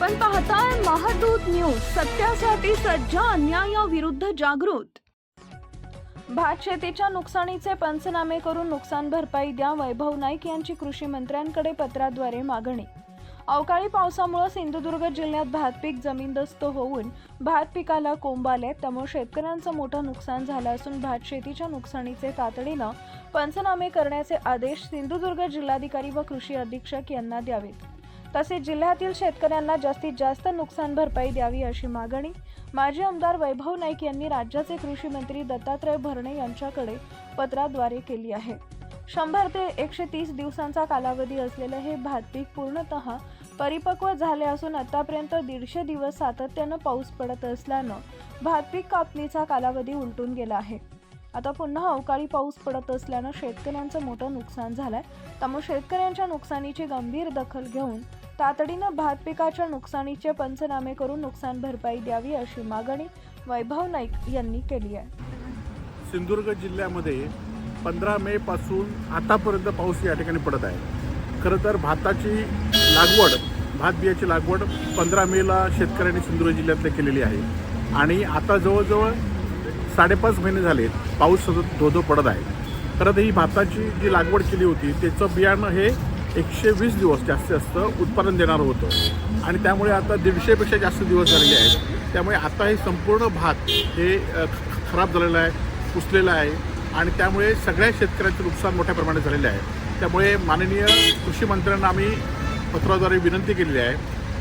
आपण पाहताय महादूत न्यूज सत्यासाठी सज्ज अन्यायाविरुद्ध जागृत. भात शेतीच्या नुकसानीचे पंचनामे करून नुकसान भरपाई द्या वैभव नाईक यांची कृषी मंत्र्यांकडे पत्राद्वारे मागणी. अवकाळी पावसामुळे सिंधुदुर्ग जिल्ह्यात भात पीक जमीनदस्त होऊन भात पिकाला कोंब आले त्यामुळे शेतकऱ्यांचं मोठं नुकसान झालं असून भात शेतीच्या नुकसानीचे तातडीनं पंचनामे करण्याचे आदेश सिंधुदुर्ग जिल्हाधिकारी व कृषी अधीक्षक यांना द्यावेत. तसेच जिल्ह्यातील शेतकऱ्यांना जास्तीत जास्त नुकसान भरपाई द्यावी अशी मागणी माजी आमदार वैभव नाईक यांनी राज्याचे कृषी मंत्री दत्तात्रय भरणे यांच्याकडे पत्राद्वारे केली आहे. शंभर ते एकशे तीस दिवसांचा कालावधी असलेले हे भात पीक पूर्णतः परिपक्व झाले असून आतापर्यंत दीडशे दिवस सातत्यानं पाऊस पडत असल्यानं भात पीक कापणीचा कालावधी उलटून गेला आहे. आता पुन्हा अवकाळी पाऊस पडत असल्यानं शेतकऱ्यांचं मोठं नुकसान झालंय. त्यामुळे शेतकऱ्यांच्या नुकसानीची गंभीर दखल घेऊन तातडीनं भात पिकाच्या नुकसानीचे पंचनामे करून नुकसान भरपाई द्यावी अशी मागणी वैभव नाईक यांनी केली आहे. सिंधुदुर्ग जिल्ह्यामध्ये पंधरा मे पासून आतापर्यंत पाऊस या ठिकाणी पडत आहे. खरं तर भाताची लागवड भात बियाची लागवड पंधरा मेला शेतकऱ्यांनी सिंधुदुर्ग जिल्ह्यातले केलेली आहे. आणि आता जवळजवळ साडेपाच महिने झाले पाऊस सतत धोधो पडत आहे. खरं तर ही भाताची जी लागवड केली होती त्याचं बियाणं हे एकशे वीस दिवस जास्तीत जास्त उत्पादन देणारं होतं. आणि त्यामुळे आता दीडशेपेक्षा जास्त दिवस झालेले आहेत. त्यामुळे आता हे संपूर्ण भात हे ख- खराब झालेलं आहे पुसलेलं आहे. आणि त्यामुळे सगळ्या शेतकऱ्यांचं नुकसान मोठ्या प्रमाणात झालेलं आहे. त्यामुळे माननीय कृषी मंत्र्यांना आम्ही पत्राद्वारे विनंती केलेली आहे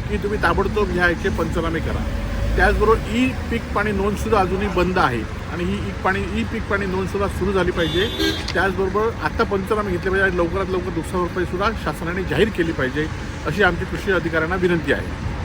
की तुम्ही ताबडतोब ह्या याचे पंचनामे करा. त्याचबरोबर ई पीक पाणी नोंदसुद्धा अजूनही बंद आहे. आणि ही ई पाणी ई पीक पाणी नोंदसुद्धा सुरू झाली पाहिजे. त्याचबरोबर आता पंचनामे घेतले पाहिजे आणि लवकरात लवकर नुकसान भरपाईसुद्धा शासनाने जाहीर केली पाहिजे अशी आमची कृषी अधिकाऱ्यांना विनंती आहे.